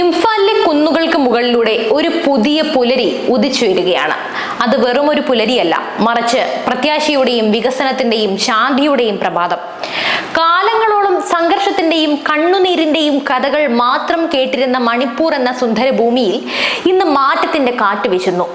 ഇംഫാലിലെ കുന്നുകൾക്ക് മുകളിലൂടെ ഒരു പുതിയ പുലരി ഉദിച്ചുയരുകയാണ് അത് വെറും ഒരു പുലരിയല്ല മറിച്ച് പ്രത്യാശയുടെയും വികസനത്തിന്റെയും ശാന്തിയുടെയും പ്രഭാതം. കാലങ്ങളോളം സംഘർഷത്തിന്റെയും കണ്ണുനീരിന്റെയും കഥകൾ മാത്രം കേട്ടിരുന്ന മണിപ്പൂർ എന്ന സുന്ദര ഭൂമിയിൽ ഇന്ന് മാറ്റത്തിന്റെ കാറ്റ് വീശുന്നു.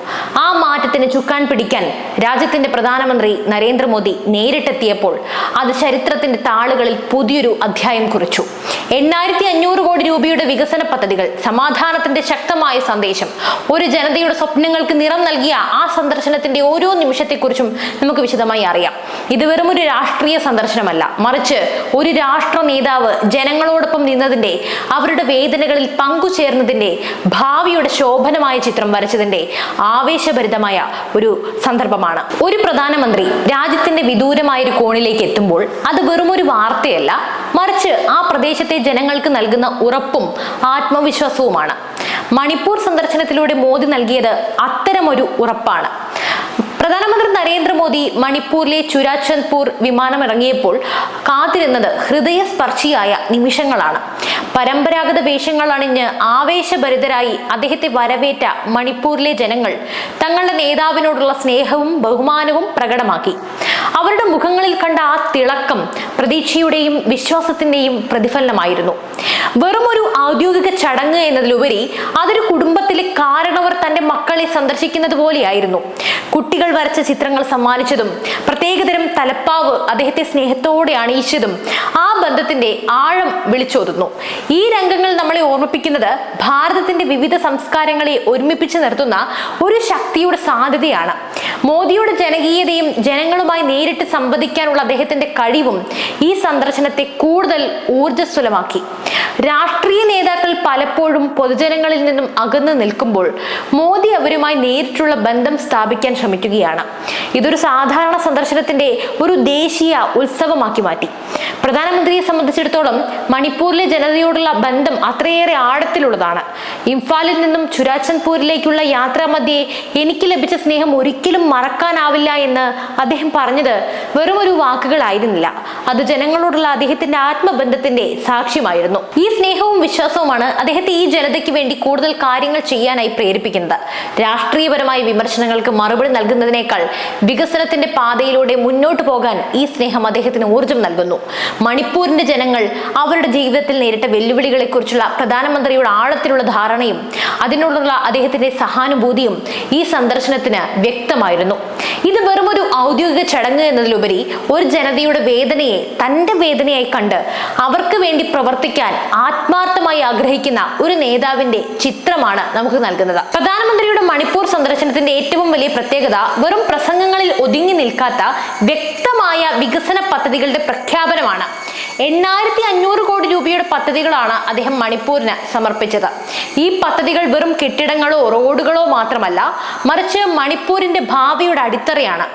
ആ മാറ്റത്തിന് ചുക്കാൻ പിടിക്കാൻ രാജ്യത്തിന്റെ പ്രധാനമന്ത്രി നരേന്ദ്രമോദി നേരിട്ടെത്തിയപ്പോൾ അത് ചരിത്രത്തിന്റെ താളുകളിൽ പുതിയൊരു അധ്യായം കുറിച്ചു. എണ്ണായിരത്തി അഞ്ഞൂറ് കോടി രൂപയുടെ വികസന പദ്ധതികൾ സമാധാനത്തിന്റെ ശക്തമായ സന്ദേശം ഒരു ജനതയുടെ സ്വപ്നങ്ങൾക്ക് നിറം നൽകിയ ആ സന്ദർശനത്തിന്റെ ഓരോ നിമിഷത്തെക്കുറിച്ചും നമുക്ക് വിശദമായി അറിയാം. ഇത് വെറും ഒരു രാഷ്ട്രീയ സന്ദർശനമല്ല. മറിച്ച് ഒരു രാഷ്ട്ര നേതാവ് ജനങ്ങളോടൊപ്പം നിന്നതിന്റെ അവരുടെ വേദനകളിൽ പങ്കുചേർന്നതിന്റെ ഭാവിയുടെ ശോഭനമായ ചിത്രം വരച്ചതിന്റെ ആവേശഭരിതമായ ഒരു സന്ദർഭമാണ്. ഒരു പ്രധാനമന്ത്രി രാജ്യത്തിന്റെ വിദൂരമായ ഒരു കോണിലേക്ക് എത്തുമ്പോൾ അത് വെറും ഒരു വാർത്തയല്ല മറിച്ച് ആ പ്രദേശത്തെ ജനങ്ങൾക്ക് നൽകുന്ന ഉറപ്പും ആത്മവിശ്വാസവുമാണ്. മണിപ്പൂർ സന്ദർശനത്തിലൂടെ മോദി നൽകിയത് അത്തരമൊരു ഉറപ്പാണ്. പ്രധാനമന്ത്രി നരേന്ദ്രമോദി മണിപ്പൂരിലെ ചുരാചന്ദ്പൂർ വിമാനമിറങ്ങിയപ്പോൾ കാത്തിരുന്നത് ഹൃദയസ്പർശിയായ നിമിഷങ്ങളാണ്. പരമ്പരാഗത വേഷങ്ങൾ അണിഞ്ഞ് ആവേശഭരിതരായി അദ്ദേഹത്തെ വരവേറ്റ മണിപ്പൂരിലെ ജനങ്ങൾ തങ്ങളുടെ നേതാവിനോടുള്ള സ്നേഹവും ബഹുമാനവും പ്രകടമാക്കി. അവരുടെ മുഖങ്ങളിൽ കണ്ട ആ തിളക്കം പ്രതീക്ഷയുടെയും വിശ്വാസത്തിന്റെയും പ്രതിഫലനമായിരുന്നു. വെറുമൊരു ഔദ്യോഗിക ചടങ്ങ് എന്നതിലുപരി അതൊരു കുടുംബത്തിലെ കാരണവർ തന്റെ മക്കളെ സന്ദർശിക്കുന്നത് പോലെയായിരുന്നു. കുട്ടികൾ വരച്ച ചിത്രങ്ങൾ സമ്മാനിച്ചതും പ്രത്യേകതരം തലപ്പാവ് അദ്ദേഹത്തെ സ്നേഹത്തോടെ അണിയിച്ചതും ആ ബന്ധത്തിന്റെ ആഴം വിളിച്ചോതുന്നു. ഈ രംഗങ്ങൾ നമ്മളെ ഓർമ്മിപ്പിക്കുന്നത് ഭാരതത്തിന്റെ വിവിധ സംസ്കാരങ്ങളെ ഒരുമിപ്പിച്ച് നിർത്തുന്ന ഒരു ശക്തിയുടെ സാധ്യതയാണ്. മോദിയുടെ ജനകീയതയും ജനങ്ങളുമായി നേരിട്ട് സംവദിക്കാനുള്ള അദ്ദേഹത്തിന്റെ കഴിവും ഈ സന്ദർശനത്തെ കൂടുതൽ ഊർജസ്വലമാക്കി. രാഷ്ട്രീയ നേതാക്കൾ പലപ്പോഴും പൊതുജനങ്ങളിൽ നിന്നും അകന്നു നിൽക്കുമ്പോൾ മോദി അവരുമായി നേരിട്ടുള്ള ബന്ധം സ്ഥാപിക്കാൻ ശ്രമിക്കുകയാണ്. ഇതൊരു സാധാരണ സന്ദർശനത്തിന്റെ ഒരു ദേശീയ ഉത്സവമാക്കി മാറ്റി. പ്രധാനമന്ത്രിയെ സംബന്ധിച്ചിടത്തോളം മണിപ്പൂരിലെ ജനതയോടുള്ള ബന്ധം അത്രയേറെ ആഴത്തിലുള്ളതാണ്. ഇംഫാലിൽ നിന്നും ചുരാചന്ദ്പൂരിലേക്കുള്ള യാത്രാമധ്യേ എനിക്ക് ലഭിച്ച സ്നേഹം ഒരിക്കലും മറക്കാനാവില്ല എന്ന് അദ്ദേഹം പറഞ്ഞത് വെറും ഒരു വാക്കുകളായിരുന്നില്ല. അത് ജനങ്ങളോടുള്ള അദ്ദേഹത്തിന്റെ ആത്മബന്ധത്തിന്റെ സാക്ഷ്യമായിരുന്നു. ഈ സ്നേഹവും വിശ്വാസവുമാണ് അദ്ദേഹത്തെ ഈ ജനതയ്ക്ക് വേണ്ടി കൂടുതൽ കാര്യങ്ങൾ ചെയ്യാനായി പ്രേരിപ്പിക്കുന്നത്. രാഷ്ട്രീയപരമായ വിമർശനങ്ങൾക്ക് മറുപടി നൽകുന്നതിനേക്കാൾ വികസനത്തിന്റെ പാതയിലൂടെ മുന്നോട്ട് പോകാൻ ഈ സ്നേഹം അദ്ദേഹത്തിന് ഊർജം നൽകുന്നു. മണിപ്പൂരിന്റെ ജനങ്ങൾ അവരുടെ ജീവിതത്തിൽ നേരിട്ട വെല്ലുവിളികളെക്കുറിച്ചുള്ള പ്രധാനമന്ത്രിയുടെ ആഴത്തിലുള്ള ധാരണയും അതിനോടുള്ള അദ്ദേഹത്തിന്റെ സഹാനുഭൂതിയും ഈ സന്ദർശനത്തിന് വ്യക്തമായിരുന്നു. ഇത് വെറുമൊരു ഔദ്യോഗിക ചടങ്ങ് എന്നതിലുപരി ഒരു ജനതയുടെ വേദനയെ തന്റെ വേദനയായി കണ്ട് അവർക്ക് വേണ്ടി പ്രവർത്തിക്കാൻ ആത്മാർത്ഥമായി ആഗ്രഹിക്കുന്ന ഒരു നേതാവിന്റെ ചിത്രമാണ് നമുക്ക് നൽകുന്നത്. പ്രധാനമന്ത്രിയുടെ മണിപ്പൂർ സന്ദർശനത്തിന്റെ ഏറ്റവും വലിയ പ്രത്യേകത വെറും പ്രസംഗങ്ങളിൽ ഒതുങ്ങി നിൽക്കാത്ത വ്യക്തമായ വികസന പദ്ധതികളുടെ പ്രഖ്യാപനമാണ് എണ്ണായിരത്തി അഞ്ഞൂറ് കോടി രൂപയുടെ പദ്ധതികളാണ് അദ്ദേഹം മണിപ്പൂരിന് സമർപ്പിച്ചത്. ഈ പദ്ധതികൾ വെറും കെട്ടിടങ്ങളോ റോഡുകളോ മാത്രമല്ല മറിച്ച് മണിപ്പൂരിന്റെ ഭാവിയുടെ അടിത്തറയാണ്.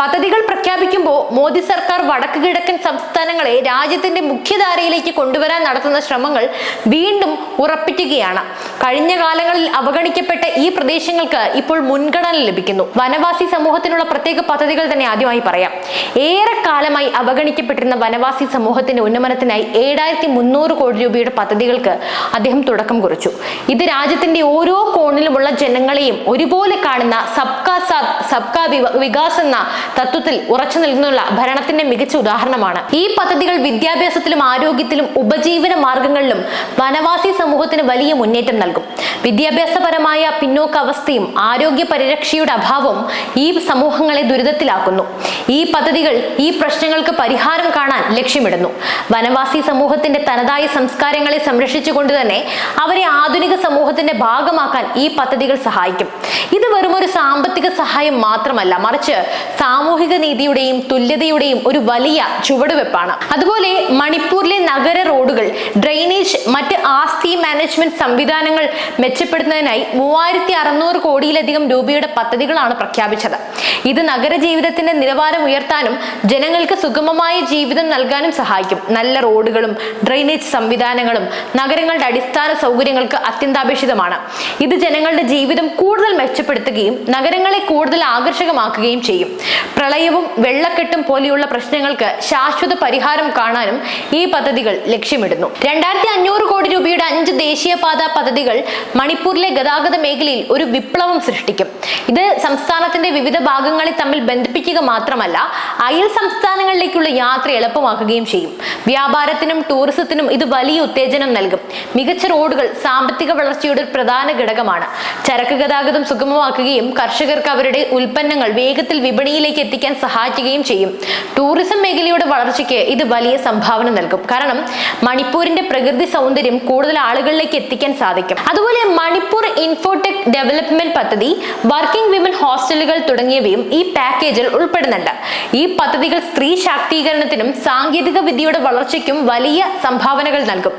പദ്ധതികൾ പ്രഖ്യാപിക്കുമ്പോൾ മോദി സർക്കാർ വടക്ക് കിഴക്കൻ സംസ്ഥാനങ്ങളെ രാജ്യത്തിന്റെ മുഖ്യധാരയിലേക്ക് കൊണ്ടുവരാൻ നടത്തുന്ന ശ്രമങ്ങൾ വീണ്ടും ഉറപ്പിക്കുകയാണ്. കഴിഞ്ഞ കാലങ്ങളിൽ അവഗണിക്കപ്പെട്ട ഈ പ്രദേശങ്ങൾക്ക് ഇപ്പോൾ മുൻഗണന ലഭിക്കുന്നു. വനവാസി സമൂഹത്തിനുള്ള പ്രത്യേക പദ്ധതികൾ തന്നെ ആദ്യമായി പറയാം. ഏറെക്കാലമായി അവഗണിക്കപ്പെട്ടിരുന്ന വനവാസി സമൂഹത്തിന്റെ ഉന്നമനത്തിനായി ഏഴായിരത്തി മുന്നൂറ് കോടി രൂപയുടെ പദ്ധതികൾക്ക് അദ്ദേഹം തുടക്കം കുറിച്ചു. ഇത് രാജ്യത്തിന്റെ ഓരോ കോണിലുമുള്ള ജനങ്ങളെയും ഒരുപോലെ കാണുന്ന സബ്കാ സാത്ത് സബ്കാ വികാസ് എന്ന തത്വത്തിൽ ഉറച്ചു നിൽക്കുന്നുള്ള ഭരണത്തിന്റെ മികച്ച ഉദാഹരണമാണ്. ഈ പദ്ധതികൾ വിദ്യാഭ്യാസത്തിലും ആരോഗ്യത്തിലും ഉപജീവന മാർഗങ്ങളിലും വനവാസി സമൂഹത്തിന് വലിയ മുന്നേറ്റം നൽകും. വിദ്യാഭ്യാസപരമായ പിന്നോക്കാവസ്ഥയും ആരോഗ്യ പരിരക്ഷയുടെ അഭാവവും ഈ സമൂഹങ്ങളെ ദുരിതത്തിലാക്കുന്നു. ഈ പദ്ധതികൾ ഈ പ്രശ്നങ്ങൾക്ക് പരിഹാരം കാണാൻ ലക്ഷ്യമിടുന്നു. വനവാസി സമൂഹത്തിന്റെ തനതായ സംസ്കാരങ്ങളെ സംരക്ഷിച്ചുകൊണ്ട് തന്നെ അവരെ ആധുനിക സമൂഹത്തിന്റെ ഭാഗമാക്കാൻ ഈ പദ്ധതികൾ സഹായിക്കും. ഇത് വെറും ഒരു സാമ്പത്തിക സഹായം മാത്രമല്ല മറിച്ച് സാമൂഹിക നീതിയുടെയും തുല്യതയുടെയും ഒരു വലിയ ചുവടുവെപ്പാണ്. അതുപോലെ മണിപ്പൂരിലെ നഗര റോഡുകൾ ഡ്രെയിനേജ് മറ്റ് ആസ്തി മാനേജ്മെന്റ് സംവിധാനങ്ങൾ മെച്ചപ്പെടുത്തുന്നതിനായി മൂവായിരത്തി അറുന്നൂറ് കോടിയിലധികം രൂപയുടെ പദ്ധതികളാണ് പ്രഖ്യാപിച്ചത്. ഇത് നഗര ജീവിതത്തിന്റെ നിലവാരം ഉയർത്താനും ജനങ്ങൾക്ക് സുഗമമായ ജീവിതം നൽകാനും സഹായിക്കും. നല്ല റോഡുകളും ഡ്രെയിനേജ് സംവിധാനങ്ങളും നഗരങ്ങളുടെ അടിസ്ഥാന സൗകര്യങ്ങൾക്ക് അത്യന്താപേക്ഷിതമാണ്. ഇത് ജനങ്ങളുടെ ജീവിതം കൂടുതൽ മെച്ചപ്പെടുത്തുകയും നഗരങ്ങളെ കൂടുതൽ ആകർഷകമാക്കുകയും ചെയ്യും. പ്രളയവും വെള്ളക്കെട്ടും പോലെയുള്ള പ്രശ്നങ്ങൾക്ക് ശാശ്വത പരിഹാരം കാണാനും ഈ പദ്ധതികൾ ലക്ഷ്യമിടുന്നു. രണ്ടായിരത്തി അഞ്ഞൂറ് കോടി രൂപയുടെ അഞ്ച് ദേശീയപാത പദ്ധതികൾ മണിപ്പൂരിലെ ഗതാഗത മേഖലയിൽ ഒരു വിപ്ലവം സൃഷ്ടിക്കും. ഇത് സംസ്ഥാനത്തിന്റെ വിവിധ ഭാഗങ്ങളെ തമ്മിൽ ബന്ധിപ്പിക്കുക മാത്രമല്ല അയൽ സംസ്ഥാനങ്ങളിലേക്കുള്ള യാത്ര എളുപ്പമാക്കുകയും ചെയ്യും. വ്യാപാരത്തിനും ടൂറിസത്തിനും ഇത് വലിയ ഉത്തേജനം നൽകും. മികച്ച റോഡുകൾ സാമ്പത്തിക വളർച്ചയുടെ ഒരു പ്രധാന ഘടകമാണ്. ചരക്ക് ഗതാഗതം സുഗമമാക്കുകയും കർഷകർക്ക് അവരുടെ ഉൽപ്പന്നങ്ങൾ വേഗത്തിൽ വിപണിയിലേക്ക് എത്തിക്കാൻ സഹായിക്കുകയും ചെയ്യും. ടൂറിസം മേഖലയുടെ വളർച്ചയ്ക്ക് ഇത് വലിയ സംഭാവന നൽകും. കാരണം മണിപ്പൂരിന്റെ പ്രകൃതി സൗന്ദര്യം കൂടുതൽ ആളുകളിലേക്ക് എത്തിക്കാൻ സാധിക്കും. അതുപോലെ മണിപ്പൂർ ഇൻഫോടെക് ഡെവലപ്മെന്റ് പദ്ധതി വർക്കിംഗ് വിമൻ ഹോസ്റ്റലുകൾ തുടങ്ങിയവയും ഈ പാക്കേജിൽ ഉൾപ്പെടുന്നുണ്ട്. ഈ പദ്ധതികൾ സ്ത്രീ ശാക്തീകരണത്തിനും സാങ്കേതിക വിദ്യയുടെ വളർച്ചയ്ക്കും വലിയ സംഭാവനകൾ നൽകും.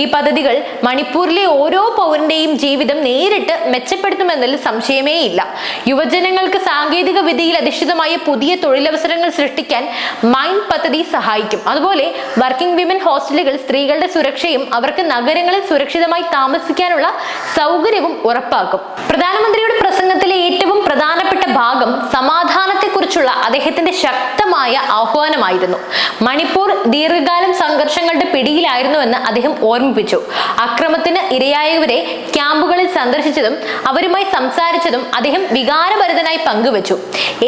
ഈ പദ്ധതികൾ മണിപ്പൂരിലെ ഓരോ പൗരന്റെയും ജീവിതം നേരിട്ട് മെച്ചപ്പെടുത്തുമെന്നതിൽ സംശയമേ ഇല്ല യുവജനങ്ങൾക്ക് സാങ്കേതിക വിദ്യയിൽ അധിഷ്ഠിതമായ പുതിയ തൊഴിലവസരങ്ങൾ സൃഷ്ടിക്കാൻ മൈൻഡ് പദ്ധതി സഹായിക്കും. അതുപോലെ വർക്കിംഗ് വിമൻ ഹോസ്റ്റലുകൾ സ്ത്രീകളുടെ സുരക്ഷയും അവർക്ക് നഗരങ്ങളിൽ സുരക്ഷിതമായി താമസിക്കാനുള്ള സൗകര്യവും ഉറപ്പാക്കും. പ്രധാനമന്ത്രിയുടെ ഭാഗം സമാധാനത്തെക്കുറിച്ചുള്ള അദ്ദേഹത്തിന്റെ ശക്തമായ ആഹ്വാനമായിരുന്നു. മണിപ്പൂർ ദീർഘകാലം സംഘർഷങ്ങളുടെ പിടിയിലായിരുന്നുവെന്ന് അദ്ദേഹം ഓർമ്മിപ്പിച്ചു. അക്രമത്തിന് ഇരയായവരെ ക്യാമ്പുകളിൽ സന്ദർശിച്ചതും അവരുമായി സംസാരിച്ചതും അദ്ദേഹം വികാരഭരിതനായി പങ്കുവച്ചു.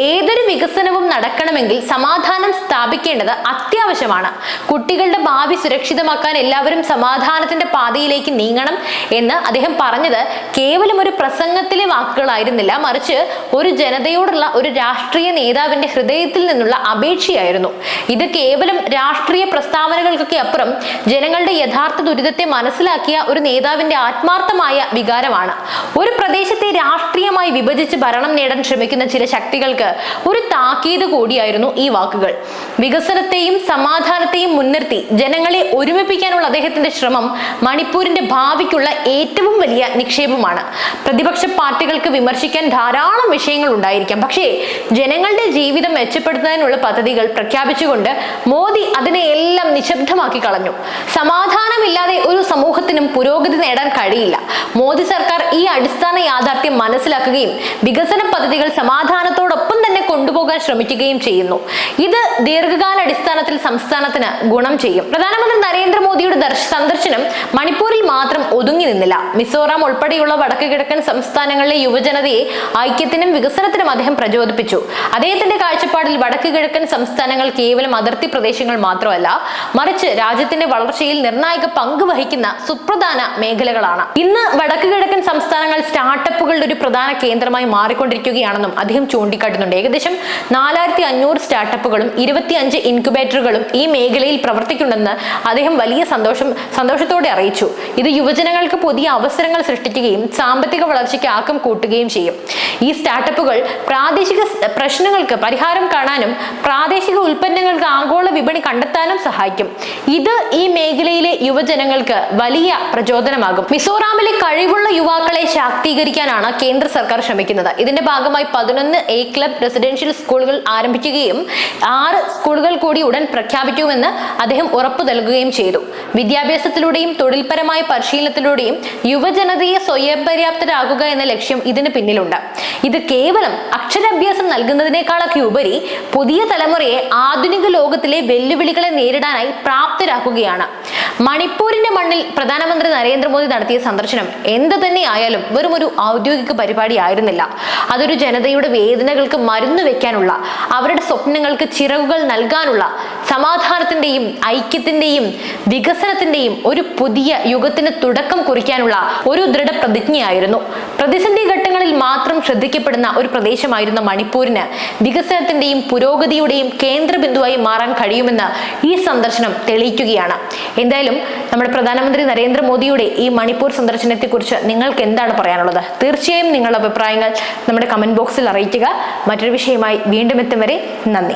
ഏതൊരു വികസനവും നടക്കണമെങ്കിൽ സമാധാനം സ്ഥാപിക്കേണ്ടത് അത്യാവശ്യമാണ്. കുട്ടികളുടെ ഭാവി സുരക്ഷിതമാക്കാൻ എല്ലാവരും സമാധാനത്തിന്റെ പാതയിലേക്ക് നീങ്ങണം എന്ന് അദ്ദേഹം പറഞ്ഞത് കേവലം ഒരു പ്രസംഗത്തിലെ വാക്കുകളായിരുന്നില്ല. മറിച്ച് ഒരു ജനതയോടുള്ള ഒരു രാഷ്ട്രീയ നേതാവിന്റെ ഹൃദയത്തിൽ നിന്നുള്ള അപേക്ഷയായിരുന്നു. ഇത് കേവലം രാഷ്ട്രീയ പ്രസ്താവനകൾക്കൊക്കെ അപ്പുറം ജനങ്ങളുടെ യഥാർത്ഥ ദുരിതത്തെ മനസ്സിലാക്കിയ ഒരു നേതാവിന്റെ ആത്മാർത്ഥമായ വികാരമാണ്. ഒരു പ്രദേശത്തെ രാഷ്ട്രീയമായി വിഭജിച്ച് ഭരണം നേടാൻ ശ്രമിക്കുന്ന ചില ശക്തികൾക്ക് ഒരു താക്കീത് കൂടിയായിരുന്നു ഈ വാക്കുകൾ. വികസനത്തെയും സമാധാനത്തെയും മുൻനിർത്തി ജനങ്ങളെ ഒരുമിപ്പിക്കാനുള്ള അദ്ദേഹത്തിന്റെ ശ്രമം മണിപ്പൂരിന്റെ ഭാവിക്കുള്ള ഏറ്റവും വലിയ നിക്ഷേപമാണ്. പ്രതിപക്ഷ പാർട്ടികൾക്ക് വിമർശിക്കാൻ ധാരാളം വിഷയങ്ങൾ ഉണ്ടായിരിക്കാം. പക്ഷേ ജനങ്ങളുടെ ജീവിതം മെച്ചപ്പെടുത്തുന്നതിനുള്ള പദ്ധതികൾ പ്രഖ്യാപിച്ചുകൊണ്ട് മോദി അതിനെ എല്ലാം നിശബ്ദമാക്കി കളഞ്ഞു. സമാധാനമില്ലാതെ ഒരു സമൂഹത്തിനും പുരോഗതി നേടാൻ കഴിയില്ല. മോദി സർക്കാർ ഈ അടിസ്ഥാന യാഥാർത്ഥ്യം മനസ്സിലാക്കുകയും വികസന പദ്ധതികൾ സമാധാനത്തോടൊപ്പം തന്നെ കൊണ്ടുപോകാൻ ശ്രമിക്കുകയും ചെയ്യുന്നു. ഇത് ദീർഘകാല അടിസ്ഥാനത്തിൽ സംസ്ഥാനത്തിന് ഗുണം ചെയ്യും. പ്രധാനമന്ത്രി നരേന്ദ്രമോദിയുടെ ദർശ- സന്ദർശനം മണിപ്പൂരിൽ മാത്രം ഒതുങ്ങി നിന്നില്ല. മിസോറാം ഉൾപ്പെടെയുള്ള വടക്ക് കിഴക്കൻ സംസ്ഥാനങ്ങളിലെ യുവജനതയെ ഐക്യത്തിനും വികസനത്തിനും അദ്ദേഹം പ്രചോദിപ്പിച്ചു. അദ്ദേഹത്തിന്റെ കാഴ്ചപ്പാടിൽ വടക്ക് കിഴക്കൻ സംസ്ഥാനങ്ങൾ കേവലം അതിർത്തി പ്രദേശങ്ങൾ മാത്രമല്ല മറിച്ച് രാജ്യത്തിന്റെ വളർച്ചയിൽ നിർണായക പങ്ക് വഹിക്കുന്ന സുപ്രധാന മേഖലകളാണ്. ഇന്ന് വടക്ക് കിഴക്കൻ സംസ്ഥാനങ്ങൾ സ്റ്റാർട്ടപ്പുകളുടെ ഒരു പ്രധാന കേന്ദ്രമായി മാറിക്കൊണ്ടിരിക്കുകയാണെന്നും അദ്ദേഹം ചൂണ്ടിക്കാട്ടുന്നുണ്ട്. ഏകദേശം നാലായിരത്തി അഞ്ഞൂറ് സ്റ്റാർട്ടപ്പുകളും ഇരുപത്തിയഞ്ച് ഇൻക്യുബേറ്ററുകളും ഈ മേഖലയിൽ പ്രവർത്തിക്കുന്നുണ്ടെന്ന് അദ്ദേഹം വലിയ സന്തോഷം സന്തോഷത്തോടെ അറിയിച്ചു. ഇത് യുവജനങ്ങൾക്ക് പുതിയ അവസരങ്ങൾ സൃഷ്ടിക്കുകയും സാമ്പത്തിക വളർച്ചയ്ക്ക് ആക്കം കൂട്ടുകയും ചെയ്യും. ഈ സ്റ്റാർട്ടപ്പുകൾ പ്രാദേശിക സ് പ്രശ്നങ്ങൾക്ക് പരിഹാരം കാണാനും പ്രാദേശിക ഉൽപ്പന്നങ്ങൾക്ക് ആഗോള വിപണി കണ്ടെത്താനും സഹായിക്കും. ഇത് ഈ മേഖലയിലെ യുവജനങ്ങൾക്ക് വലിയ പ്രചോദനമാകും. മിസോറാമിലെ കഴിവുള്ള യുവാക്കളെ ശാക്തീകരിക്കാനാണ് കേന്ദ്ര സർക്കാർ ശ്രമിക്കുന്നത്. ഇതിന്റെ ഭാഗമായി പതിനൊന്ന് എ ക്ലബ് റെസിഡൻഷ്യൽ സ്കൂളുകൾ ആരംഭിക്കുകയും ആറ് സ്കൂളുകൾ കൂടി ഉടൻ പ്രഖ്യാപിക്കുമെന്ന് അദ്ദേഹം ഉറപ്പു നൽകുകയും ചെയ്തു. വിദ്യാഭ്യാസത്തിലൂടെയും തൊഴിൽപരമായ പരിശീലനത്തിലൂടെയും യുവജനതയെ സ്വയം പര്യാപ്തരാകുക എന്ന ലക്ഷ്യം ഇതിന് പിന്നിലുണ്ട്. ഇത് കേവലം അക്ഷരാഭ്യാസം നൽകുന്നതിനേക്കാളൊക്കെ ഉപരി പുതിയ തലമുറയെ ആധുനിക ലോകത്തിലെ വെല്ലുവിളികളെ നേരിടാനായി പ്രാപ്തരാക്കുകയാണ്. മണിപ്പൂരിന്റെ മണ്ണിൽ പ്രധാനമന്ത്രി നരേന്ദ്രമോദി നടത്തിയ സന്ദർശനം എന്ത് തന്നെ ആയാലും വെറും ഒരു ഔദ്യോഗിക പരിപാടി ആയിരുന്നില്ല. അതൊരു ജനതയുടെ വേദനകൾക്ക് മരുന്ന് വെക്കാനുള്ള അവരുടെ സ്വപ്നങ്ങൾക്ക് ചിറകുകൾ നൽകാനുള്ള സമാധാനത്തിന്റെയും ഐക്യത്തിന്റെയും വികസനത്തിന്റെയും ഒരു പുതിയ യുഗത്തിന് തുടക്കം കുറിക്കാനുള്ള ഒരു ദൃഢപ്രതിജ്ഞയായിരുന്നു. പ്രതിസന്ധി ഘട്ടങ്ങളിൽ മാത്രം ശ്രദ്ധിക്കപ്പെടുന്ന ഒരു പ്രദേശമായിരുന്ന മണിപ്പൂരിന്. വികസനത്തിന്റെയും പുരോഗതിയുടെയും കേന്ദ്ര ബിന്ദുവായി മാറാൻ കഴിയുമെന്ന് ഈ സന്ദർശനം തെളിയിക്കുകയാണ്. എന്തായാലും നമ്മുടെ പ്രധാനമന്ത്രി നരേന്ദ്രമോദിയുടെ ഈ മണിപ്പൂർ സന്ദർശനത്തെക്കുറിച്ച് നിങ്ങൾക്ക് എന്താണ് പറയാനുള്ളത്? തീർച്ചയായും നിങ്ങളുടെ അഭിപ്രായങ്ങൾ നമ്മുടെ കമന്റ് ബോക്സിൽ അറിയിക്കുക. മറ്റൊരു വിഷയമായി വീണ്ടും എത്തും വരെ നന്ദി.